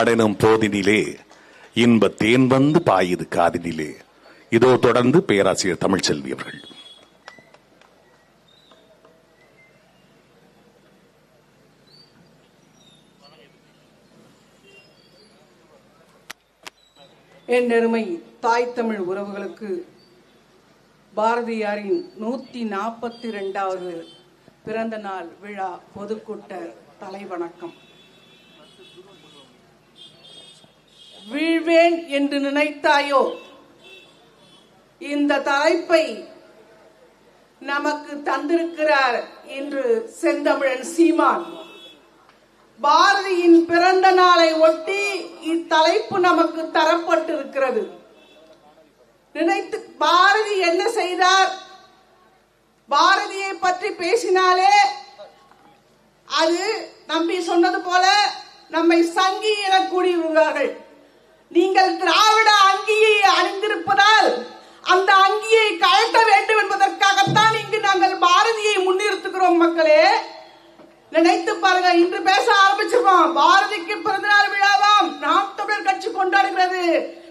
நாடெனும் போதினிலே இன்ப தேன் வந்து பாயுது காதினிலே. இதோ தொடர்ந்து பேராசிரியர் தமிழ்ச்செல்வி அவர்கள். என் அருமை தாய் தமிழ் உறவுகளுக்கு பாரதியாரின் நூத்தி நாற்பத்தி ரெண்டாவது பிறந்த நாள் விழா பொதுக்கூட்ட தலைவணக்கம். வீழ்வேன் என்று நினைத்தாயோ? இந்த தலைப்பை நமக்கு தந்திருக்கிறார் என்று செந்தமிழன் சீமான். பாரதியின் பிறந்த நாளை ஒட்டி இத்தலைப்பு நமக்கு தரப்பட்டிருக்கிறது. நினைத்து பாரதி என்ன செய்தார்? பாரதியை பற்றி பேசினாலே அது நம்பி சொன்னது போல நம்மை சங்கி என கூறியுள்ளார்கள் நீங்கள் திராவிட அங்கியை அணிந்திருப்பதால் அந்த அங்கியை கழட்ட வேண்டும் என்பதற்காகத்தான் இங்கு நாங்கள் பாரதியை முன்னிறுத்துகிறோம் மக்களே. நினைத்து பாருங்க இன்று பேச ஆரம்பிச்சிருக்கோம். பாரதிக்கு பிறந்தநாள் விழாவாம். நாம் தமிழர் கட்சி கொண்டாடுகிறது.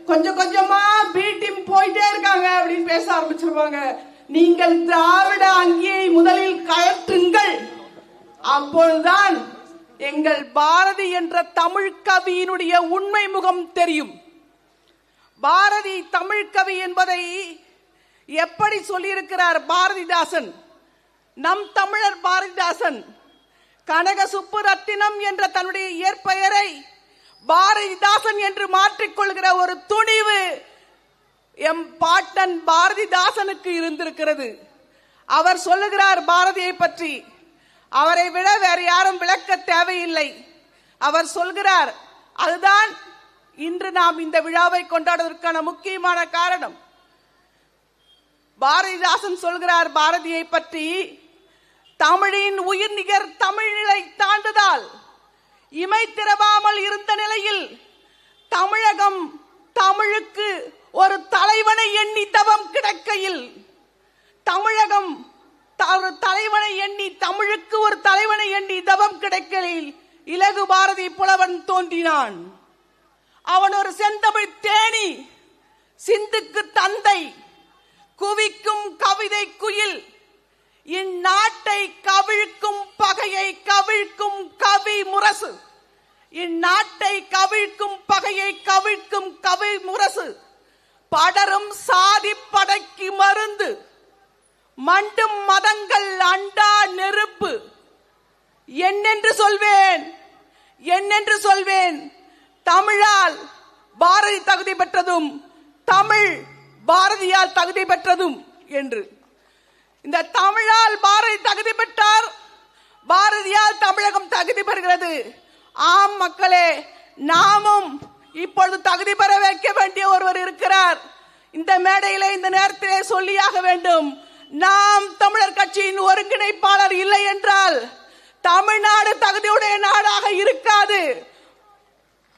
கொஞ்சம் கொஞ்சமா பி டீம் போயிட்டே இருக்காங்க அப்படின்னு பேச ஆரம்பிச்சிருவாங்க. நீங்கள் திராவிட அங்கியை முதலில் கழற்றுங்கள். அப்பொழுதுதான் எங்கள் பாரதி என்ற தமிழ் கவியினுடைய உண்மை முகம் தெரியும். பாரதி தமிழ் கவி என்பதை எப்படி சொல்லியிருக்கிறார் பாரதிதாசன்? நம் தமிழர் பாரதிதாசன் கனக சுப்புரத்தினம் என்ற தன்னுடைய இயற்பெயரை பாரதிதாசன் என்று மாற்றிக்கொள்கிற ஒரு துணிவு எம் பாட்டன் பாரதிதாசனுக்கு இருந்திருக்கிறது. அவர் சொல்லுகிறார் பாரதியை பற்றி அவரை விட வேறு யாரும் விளக்க தேவையில்லை. அவர் சொல்கிறார் அதுதான் இன்று நாம் இந்த விழாவை கொண்டாடுவதற்கான முக்கியமான காரணம். பாரதிதாசன் சொல்கிறார் பாரதியை பற்றி தமிழின் உயிர் நிகர் தமிழ் தாண்டுதால். இமை திரவாமல் இருந்த நிலையில் தமிழகம் தமிழுக்கு ஒரு தலைவனை எண்ணி தவம் கிடக்கையில் தமிழகம் ஒரு தலைவனை எண்ணி தமிழுக்கு ஒரு தலைவனை எண்ணி தவம் கிடைக்கலில் இலகு பாரதி புலவன் தோன்றினான். அவன் ஒரு செந்தமிழ் தேனி சிந்துக்கு தந்தை குவிக்கும் கவிதை குயில் இந்நாட்டை கவிழ்க்கும் பகையை கவிழ்க்கும் கவி முரசு. இந்நாட்டை கவிழ்க்கும் பகையை கவிழ்க்கும் கவி முரசு. படரும் சாதி படைக்கு மருந்து. மண்டும் மதங்கள் அண்டா நெருப்பு. என்னென்று சொல்வேன்? என்னென்று சொல்வேன்? தமிழால் பாரதி தகுதி பெற்றதும் தமிழ் பாரதியால் தகுதி பெற்றதும் என்று. இந்த தமிழால் பாரதி தகுதி பெற்றார் பாரதியால் தமிழகம் தகுதி பெறுகிறது. ஆம் மக்களே நாமும் இப்பொழுது தகுதி பெற வைக்க வேண்டிய ஒருவர் இருக்கிறார். இந்த மேடையிலே இந்த நேரத்திலே சொல்லியாக வேண்டும். நாம் தமிழர் கட்சியின் ஒருங்கிணைப்பாளர் இல்லை என்றால் தமிழ்நாடு தகுதியுடைய நாடாக இருக்காது.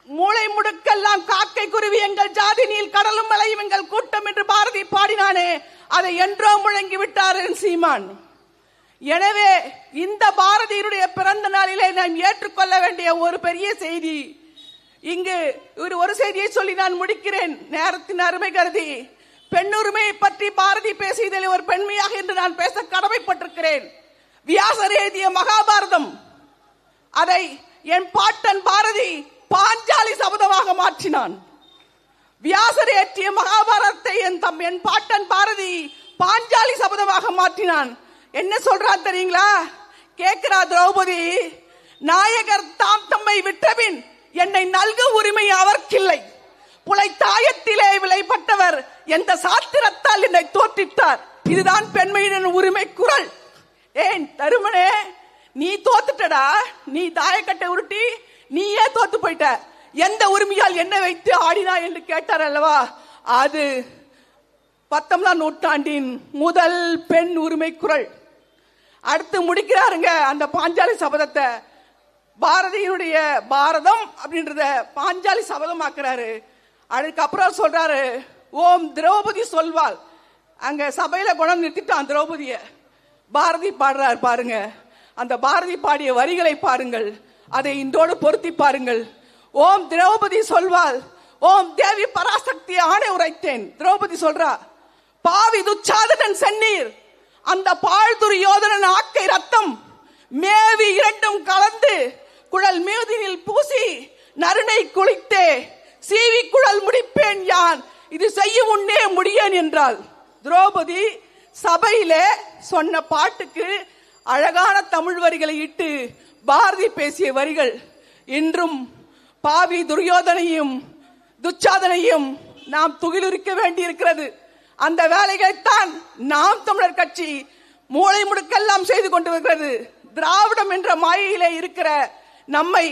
மூளை முடுக்கெல்லாம் காக்கை குருவி எங்கள் ஜாதி நீல் கடலும் மலையும் எங்கள் கூட்டம் என்று பாரதி பாடினானே அதை என்றோ முழங்கி விட்டார் சீமான். எனவே இந்த பாரதியினுடைய பிறந்த நாளிலே நாம் ஏற்றுக்கொள்ள வேண்டிய ஒரு பெரிய செய்தி. இங்கு ஒரு ஒரு செய்தியை சொல்லி நான் முடிக்கிறேன். நேரத்தின் அருமை கருதி பெண்ணுரிமையை பற்றி பாரதி பேசியதில் ஒரு பெண்மையாக என்று நான் பேச கடமைப்பட்டிருக்கிறேன். வியாசர் எழுதிய மகாபாரதம். அதை என் பாட்டன் பாரதி பாஞ்சாலி சபதமாக மாற்றினான். வியாசர் ஏற்றிய மகாபாரதத்தை என் தம் என் பாட்டன் பாரதி பாஞ்சாலி சபதமாக மாற்றினான். என்ன சொல்றான் தெரியுங்களா? கேட்கிறா திரௌபதி நாயகர் தாம் தம்மை விட்டபின் என்னை நல்கு உரிமை அவர்க்கில்லை. புலைத்தாயத்திலே விலைப்பட்டவர் எந்த சாத்திரத்தால் என்னை தோற்றிட்டார். இதுதான் பெண்மையின் உரிமை குரல். ஏன் தருமனே நீ தோத்துட்டடா? நீ தாயக்கட்டை உருட்டி நீயே தோத்து போயிட்ட. எந்த உரிமையால் என்ன வைத்து ஆடினா என்று கேட்டார் அல்லவா? அது பத்தொன்பதாம் நூற்றாண்டின் முதல் பெண் உரிமை குரல். அடுத்து முடிக்கிறாருங்க அந்த பாஞ்சாலி சபதத்தை. பாரதியினுடைய பாரதம் அப்படின்றத பாஞ்சாலி சபதமாக்குறாரு அதுக்கப்புறம் சொல்றாரு ஓம் திரௌபதி சொல்வாள். அங்க சபையில குணம் நிறுத்திட்டான் திரௌபதிய. பாரதி பாடுறார் பாருங்க. அந்த பாரதி பாடிய வரிகளை பாருங்கள். அதை இன்றோடு பொருத்தி பாருங்கள். ஓம் திரௌபதி சொல்வாள். ஓம் தேவி பராசக்தி ஆணை உரைத்தேன். திரௌபதி சொல்றா பாவி துச்சாதனன் சென்னீர் அந்த பாழ்துரி யோதனன் ஆக்கை ரத்தம் மேவி இரண்டும் கலந்து குழல் மீதினில் பூசி நறுனை குளித்தே சீவிக்குழல் முடிப்பேன் யான். இது செய்ய உன்னே முடியேன் என்றாள். திரௌபதி சபையிலே சொன்ன பாட்டுக்கு அழகான தமிழ் வரிகளை இட்டு பாரதி பேசிய வரிகள். இன்றும் பாவி துரியோதனையும் துச்சாதனையும் நாம் துகிலுரிக்க வேண்டியிருக்கிறது. அந்த வேலைகளைத்தான் நாம் தமிழர் கட்சி மூளை முடுக்கெல்லாம் செய்து கொண்டு வருகிறது திராவிடம் என்ற மாயையிலே இருக்கிற நம்மை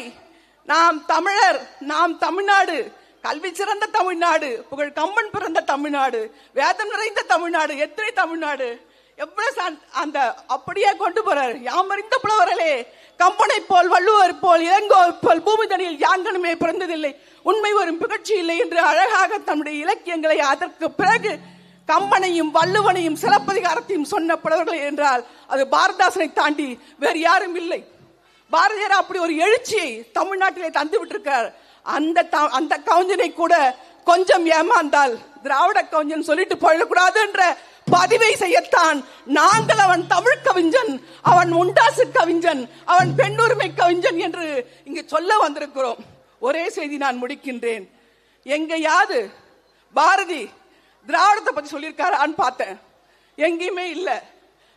நாம் தமிழர் நாம் தமிழ்நாடு கல்வி சிறந்த தமிழ்நாடு புகழ் கம்பன் பிறந்த தமிழ்நாடு வேதம் நிறைந்த தமிழ்நாடு எத்தனை தமிழ்நாடு. எவ்வளவு அந்த அப்படியே கொண்டு போறாரு. யாமறிந்த புலவர்களே கம்பனை போல் வள்ளுவர் போல் இளங்கோ போல் பூமி தனியில் யாங்கனுமே பிறந்ததில்லை. உண்மை ஒரு புகழ்ச்சி இல்லை என்று அழகாக தன்னுடைய இலக்கியங்களை அதற்கு பிறகு கம்பனையும் வள்ளுவனையும் சிலப்பதிகாரத்தையும் சொன்ன புலவர்கள் என்றால் அது பாரதாசனை தாண்டி வேறு யாரும் இல்லை. பாரதியார் அப்படி ஒரு எழுச்சியை தமிழ்நாட்டிலே தந்து விட்டிருக்கார். அந்த அந்த கவிஞனை கூட கொஞ்சம் ஏமாந்தால் திராவிட கவிஞன் சொல்லிட்டு போயிடக்கூடாது என்ற பதிவை செய்யத்தான். நாங்கள் அவன் தமிழ் கவிஞன் அவன் முண்டாசு கவிஞன் அவன் பெண்ணுரிமை கவிஞன் என்று இங்கு சொல்ல வந்திருக்கிறோம். ஒரே செய்தி நான் முடிக்கின்றேன். எங்கேயாவது பாரதி திராவிடத்தை பத்தி சொல்லியிருக்காரான்னு பார்த்தேன். எங்கேயுமே இல்லை.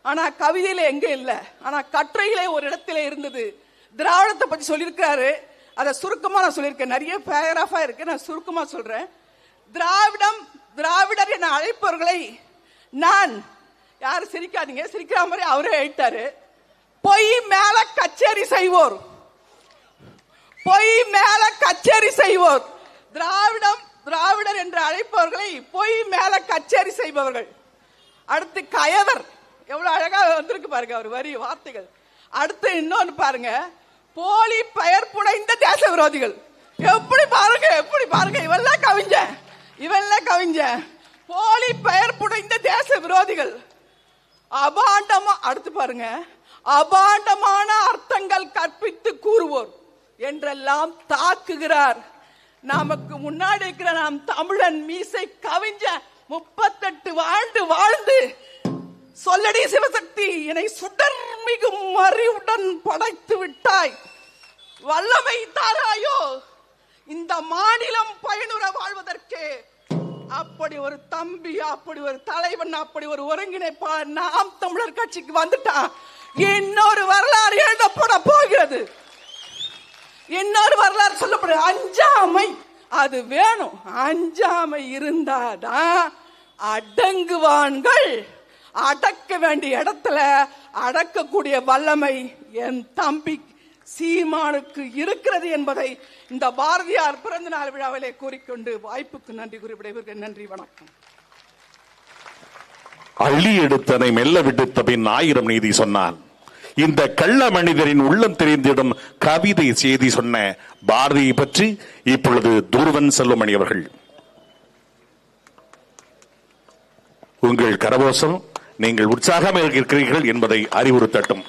ஆனா கவிதையில எங்க இல்லை. ஆனா கட்டுரையிலே ஒரு இடத்துல இருந்தது. திராவிடத்தை பற்றி சொல்லியிருக்காரு. அதை சுருக்கமாக நான் சொல்லியிருக்கேன். நிறைய பேராகிராஃபாக இருக்கு. நான் சுருக்கமாக சொல்கிறேன் திராவிடம் திராவிடர் என அழைப்பவர்களை நான் யாரும் சிரிக்காதீங்க. சிரிக்கிற மாதிரி அவரே எழுத்தாரு பொய் மேல கச்சேரி செய்வோர். பொய் மேல கச்சேரி செய்வோர். திராவிடம் திராவிடர் என்று அழைப்பவர்களை பொய் மேல கச்சேரி செய்பவர்கள். அடுத்து கயவர். எவ்வளவு அழகா வந்திருக்கு பாருங்க அவர் வரி வார்த்தைகள். அடுத்து இன்னொன்னு பாருங்க. போலி பெயர் புடைந்த தேச விரோதிகள் எப்படி பாருங்க எப்படி பாருங்க இவெல்லாம் கவிஞ்ச இவெல்லாம் கவிஞ்ச போலி பெயர் புடைந்த தேச விரோதிகள் அபாண்டமா அடுத்து பாருங்க. அபாண்டமான அர்த்தங்கள் கற்பித்து கூறுவோர் என்றெல்லாம் தாக்குகிறார். நமக்கு முன்னாடி இருக்கிற நாம் தமிழன் மீசை கவிஞ்ச முப்பத்தெட்டு ஆண்டு வாழ்ந்து சொல்லடி சிவசக்தி என்னை சுடர் மிகும் அறிவுடன் படைத்து விட்டாய். வல்லமை தாராயோ இந்த மாநிலம் பயனுற வாழ்வதற்கு. அப்படி ஒரு தம்பி அப்படி ஒரு தலைவன் அப்படி ஒரு ஒருங்கிணைப்பாளர் நாம் தமிழர் கட்சிக்கு வந்துட்டான் இன்னொரு வரலாறு எழுதப்பட போகிறது. இன்னொரு வரலாறு சொல்லப்படுது அஞ்சாமை அது வேணும். அஞ்சாமை இருந்தாதான் அடங்குவான்கள். அடக்க வேண்டிய இடத்துல அடக்கக்கூடிய வல்லமை என் தம்பி சீமானுக்கு இருக்கிறது என்பதை இந்த பாரதியார் பிறந்த நாள் விழாவிலே கூறிக்கொண்டு வாய்ப்புக்கு நன்றி கூறி விடைபெறுகிறேன். நன்றி வணக்கம். அள்ளி எடுத்தனை மெல்ல விடுத்த பின் ஆயிரம் நீதி சொன்னான். இந்த கள்ள மனிதரின் உள்ளம் தெரிந்திடும் கவிதை செய்தி சொன்ன பாரதியை பற்றி இப்பொழுது துருவன் செல்வமணி அவர்கள். உங்கள் கரகோஷம் நீங்கள் உற்சாகம் இருக்கிறீர்கள் என்பதை அறிவுறுத்தட்டும்.